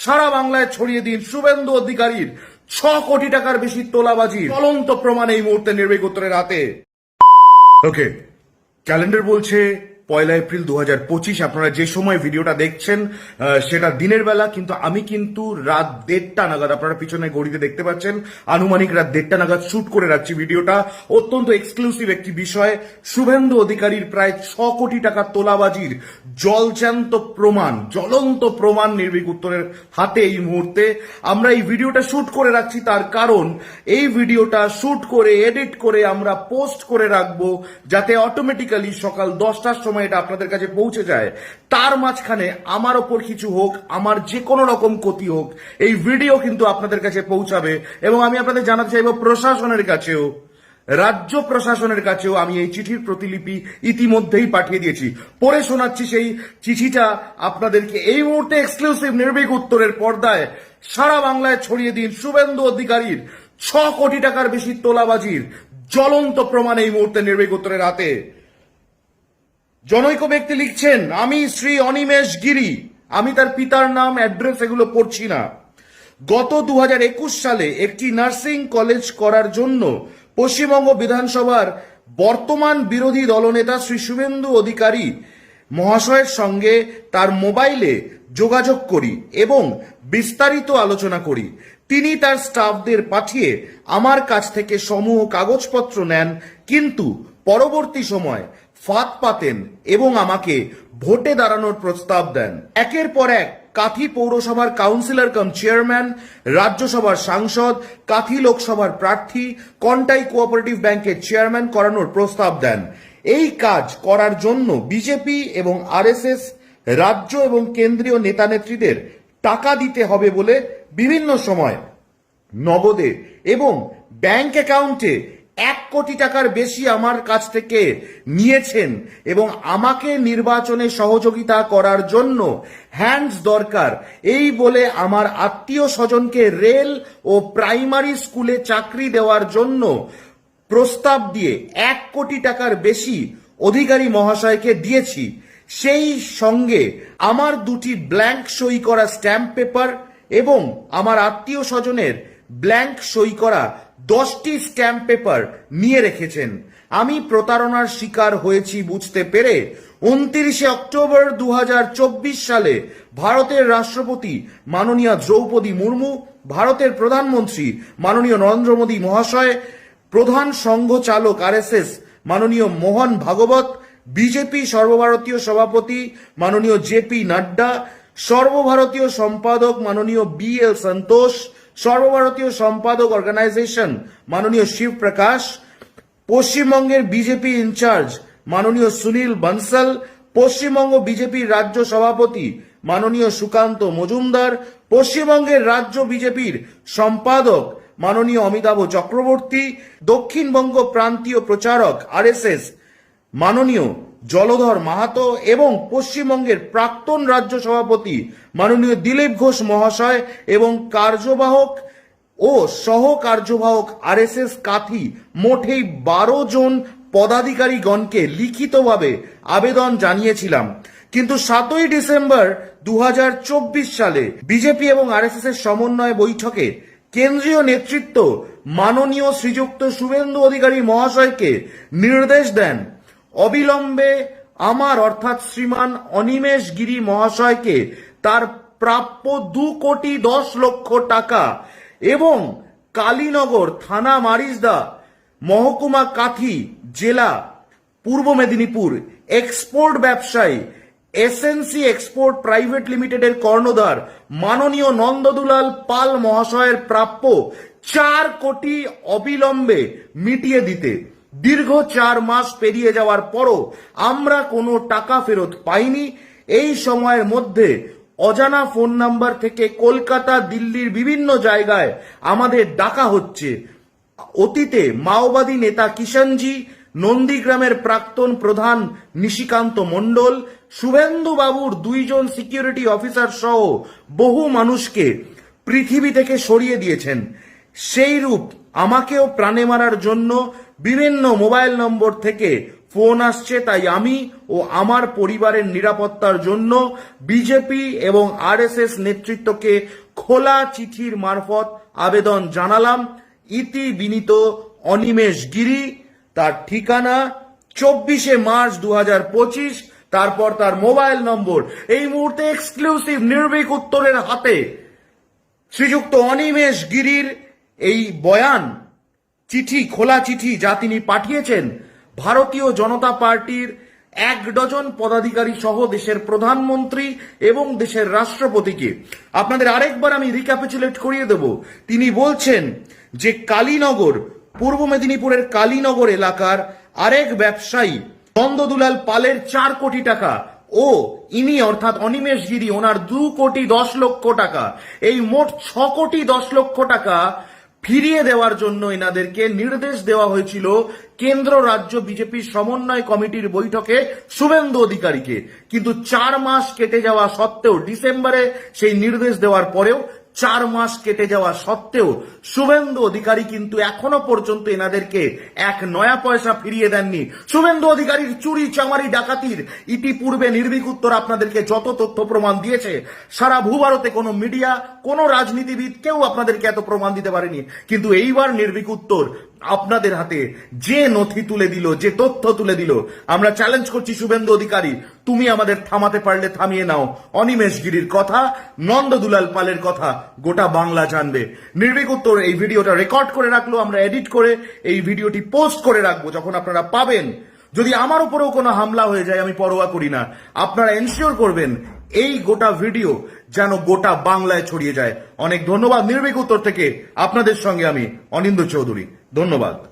সারা বাংলায় ছড়িয়ে দিন শুভেন্দু অধিকারীর ছ কোটি টাকার বেশি তোলাবাজি চলন্ত প্রমাণ এই মুহূর্তে নির্বাহী উত্তরের হাতে। ওকে ক্যালেন্ডার বলছে পয়লা এপ্রিল দু পঁচিশ। আপনারা যে সময় ভিডিওটা দেখছেন সেটা দিনের বেলা, কিন্তু আমি কিন্তু রাত দেড়টা নাগাদ, আপনারা পিছনে গড়িতে দেখতে পাচ্ছেন, আনুমানিক রাত দেড়টা নাগাদ শুট করে রাখছি ভিডিওটা। অত্যন্ত এক্সক্লুসিভ একটি বিষয়, শুভেন্দু অধিকারীর প্রায় ছ কোটি টাকা তোলাবাজির জলজ্যান্ত প্রমাণ, জ্বলন্ত প্রমাণ নির্ভীক উত্তরের হাতে এই মুহূর্তে। আমরা এই ভিডিওটা শুট করে রাখছি তার কারণ, এই ভিডিওটা শুট করে এডিট করে আমরা পোস্ট করে রাখব, যাতে অটোমেটিক্যালি সকাল দশটার সময় এটা আপনাদের কাছে পৌঁছে যায়, তার মাঝখানে আমার ওপর কিছু হোক, আমার যে কোনো রকম ক্ষতি হোক, এই ভিডিও কিন্তু আপনাদের কাছে পৌঁছাবে। এবং আমি আপনাদের জানাতে চাইব প্রশাসনের কাছেও, রাজ্য প্রশাসনের কাছেও আমি এই চিঠির প্রতিলিপি ইতিমধ্যেই পাঠিয়ে দিয়েছি। পড়ে শোনাচ্ছি সেই চিঠিটা আপনাদেরকে এই মুহূর্তে এক্সক্লুসিভ নির্ভীক উত্তরের পর্দায় সারা বাংলায় ছড়িয়ে দিন শুভেন্দু অধিকারীর ছ কোটি টাকার বেশি তোলাবাজির জ্বলন্ত প্রমাণ এই মুহূর্তে নির্ভীক উত্তরের হাতে। জনৈক ব্যক্তি লিখছেন, আমি শ্রী অনিমেষ গিরি। আমি তার পিতার নাম, অ্যাড্রেস এগুলো পড়ছি না। গত দু হাজার একুশ সালে একটি নার্সিং কলেজ করার জন্য পশ্চিমবঙ্গ বিধানসভার বর্তমান বিরোধী দলনেতা শ্রী শুভেন্দু অধিকারী মহাশয়ের সঙ্গে তার মোবাইলে যোগাযোগ করি এবং বিস্তারিত আলোচনা করি। তিনি তার স্টাফদের পাঠিয়ে আমার কাছ থেকে সমূহ কাগজপত্র নেন, কিন্তু পরবর্তী সময় ফাঁদ পাতেন এবং আমাকে ভোটে দাঁড়ানোর প্রস্তাব দেন। একের পর এক, কাথি পৌরসভার কাউন্সিলর কাম চেয়ারম্যান, রাজ্যসভার সাংসদ, কাথি লোকসভার প্রার্থী, কন্টাই কোঅপারেটিভ ব্যাংকের চেয়ারম্যান করানোর প্রস্তাব দেন। এই কাজ করার জন্য বিজেপি এবং আরএসএস, রাজ্য এবং কেন্দ্রীয় নেতানেত্রীদের টাকা দিতে হবে বলে বিভিন্ন সময় নগদে এবং ব্যাংক অ্যাকাউন্টে এক কোটি টাকার বেশি আমার কাছ থেকে নিয়েছেন এবং আমাকে নির্বাচনে সহযোগিতা করার জন্য হ্যান্ডস দরকার। এই বলে আমার আত্মীয় স্বজনকে রেল ও প্রাইমারি স্কুলে চাকরি দেওয়ার জন্য প্রস্তাব দিয়ে এক কোটি টাকার বেশি অধিকারী মহাশয়কে দিয়েছি। সেই সঙ্গে আমার দুটি ব্ল্যাঙ্ক সই করা স্ট্যাম্প পেপার এবং আমার আত্মীয় স্বজনের ব্ল্যাঙ্ক সই করা দশটি স্ট্যাম্প পেপার নিয়ে রেখেছেন। আমি প্রতারণার শিকার হয়েছি বুঝতে পেরে উনত্রিশে অক্টোবর দু হাজার চব্বিশ সালে ভারতের রাষ্ট্রপতি মাননীয় দ্রৌপদী মুর্মু, ভারতের প্রধানমন্ত্রী মাননীয় নরেন্দ্র মোদী মহাশয়, প্রধান সংঘ চালক আরএসএস মাননীয় মোহন ভাগবত, বিজেপি সর্বভারতীয় সভাপতি মাননীয় জেপি নাড্ডা, সর্বভারতীয় সম্পাদক মাননীয় বি এল সন্তোষ সর্বভারতীয় সম্পাদক অর্গানাইজেশন মাননীয় শিব প্রকাশ পশ্চিমবঙ্গের বিজেপি ইনচার্জ মাননীয় সুনীল বনসল, পশ্চিমবঙ্গ বিজেপির রাজ্য সভাপতি মাননীয় সুকান্ত মজুমদার, পশ্চিমবঙ্গের রাজ্য বিজেপির সম্পাদক মাননীয় অমিতাভ চক্রবর্তী, দক্ষিণবঙ্গ প্রান্তীয় প্রচারক আরএসএস মাননীয় জলধর মাহাতো এবং পশ্চিমবঙ্গের প্রাক্তন রাজ্য সভাপতি মাননীয় দিলীপ ঘোষ মহাশয় এবং কার্যবাহক ও সহ কার্যবাহক আরএসএস কাথি মোট এই বারো জন পদাধিকারীগণকে লিখিতভাবে আবেদন জানিয়েছিলাম। কিন্তু সাতই ডিসেম্বর দু হাজার চব্বিশ সালে বিজেপি এবং আরএসএস এর সমন্বয় বৈঠকে কেন্দ্রীয় নেতৃত্ব মাননীয় শ্রীযুক্ত শুভেন্দু অধিকারী মহাশয়কে নির্দেশ দেন। অবিলম্বে আমার, অর্থাৎ শ্রীমান অনিমেষ গিরি মহাশয়কে তার প্রাপ্য দু কোটি দশ লক্ষ টাকা এবং কালীনগর থানা মারিজদা মহকুমা কাথি জেলা পূর্ব মেদিনীপুর এক্সপোর্ট ব্যবসায়ী এসএনসি এক্সপোর্ট প্রাইভেট লিমিটেডের কর্ণধার মাননীয় নন্দদুলাল পাল মহাশয়ের প্রাপ্য চার কোটি অবিলম্বে মিটিয়ে দিতে। দীর্ঘ চার মাস পেরিয়ে যাওয়ার পরও আমরা কোনো টাকা ফেরত পাইনি। এই সময়ের মধ্যে অজানা ফোন নাম্বার থেকে কলকাতা, দিল্লির বিভিন্ন জায়গায় আমাদের ডাকা হচ্ছে। অতীতে মাওবাদী নেতা কিষাণজি, নন্দীগ্রামের প্রাক্তন প্রধান নিশিকান্ত মণ্ডল শুভেন্দু বাবুর দুইজন সিকিউরিটি অফিসার সহ বহু মানুষকে পৃথিবী থেকে সরিয়ে দিয়েছেন। সেই রূপ আমাকেও প্রাণে মারার জন্য বিভিন্ন মোবাইল নম্বর থেকে ফোন আসছে, তাই আমি ও আমার পরিবারের নিরাপত্তার জন্য বিজেপি এবং আরএসএস নেতৃত্বকে খোলা চিঠির মারফত আবেদন জানালাম। ইতি বিনীত অনিমেষ গিরি, তার ঠিকানা চব্বিশে মার্চ দু তারপর তার মোবাইল নম্বর। এই মুহূর্তে এক্সক্লুসিভ নির্ভীক উত্তরের হাতে শ্রীযুক্ত অনিমেষ গিরির এই বয়ান। চিঠি, খোলা চিঠি যা তিনি পাঠিয়েছেন ভারতীয় জনতা পার্টির এক ডজন পদাধিকারী সহ দেশের প্রধানমন্ত্রী এবং দেশের রাষ্ট্রপতিকে। আপনাদের আরেকবার আমি রিক্যাপিচুলেট করিয়ে দেব। তিনি বলছেন যে কালীনগর, পূর্ব মেদিনীপুরের কালীনগর এলাকার আরেক ব্যবসায়ী নন্দদুলাল পালের চার কোটি টাকা ও ইনি অর্থাৎ অনিমেষ গিরি, ওনার দু কোটি দশ লক্ষ টাকা। এই মোট ছ কোটি দশ লক্ষ টাকা ফিরিয়ে দেওয়ার জন্য এনাদেরকে নির্দেশ দেওয়া হয়েছিল কেন্দ্র রাজ্য বিজেপির সমন্বয় কমিটির বৈঠকে শুভেন্দু অধিকারীকে। কিন্তু চার মাস কেটে যাওয়া সত্ত্বেও ডিসেম্বরে সেই নির্দেশ দেওয়ার পরেও চার মাস কেটে যাওয়া সত্ত্বেও শুভেন্দু অধিকারী কিন্তু এখনও পর্যন্ত এনাদেরকে এক নয়া পয়সা ফিরিয়ে দেননি। শুভেন্দু অধিকারীর চুরি, চামারি, ডাকাতির ইতিপূর্বে নির্ভীক উত্তর আপনাদেরকে যত তথ্য প্রমাণ দিয়েছে, সারা ভূভারতে কোনো মিডিয়া, কোনো রাজনীতিবিদ কেউ আপনাদেরকে এত প্রমাণ দিতে পারেনি। কিন্তু এইবার নির্ভীক উত্তর আপনাদের হাতে যে নথি তুলে দিল, যে তথ্য তুলে দিল, আমরা চ্যালেঞ্জ করছি শুভেন্দু অধিকারী, তুমি আমাদের থামাতে পারলে থামিয়ে নাও। অনিমেষ গিরির কথা নন্দ দুলাল পালের কথা, গোটা বাংলা জানবে। নির্ভীক উত্তর, এই ভিডিওটা রেকর্ড করে রাখল, আমরা এডিট করে এই ভিডিওটি পোস্ট করে রাখব, যখন আপনারা পাবেন। যদি আমার উপরেও কোনো হামলা হয়ে যায়, আমি পরোয়া করি না। আপনারা এনশিওর করবেন, এই গোটা ভিডিও যেন গোটা বাংলায় ছড়িয়ে যায়। অনেক ধন্যবাদ নির্ভীক উত্তর থেকে। আপনাদের সঙ্গে আমি অনিন্দ চৌধুরী। ধন্যবাদ।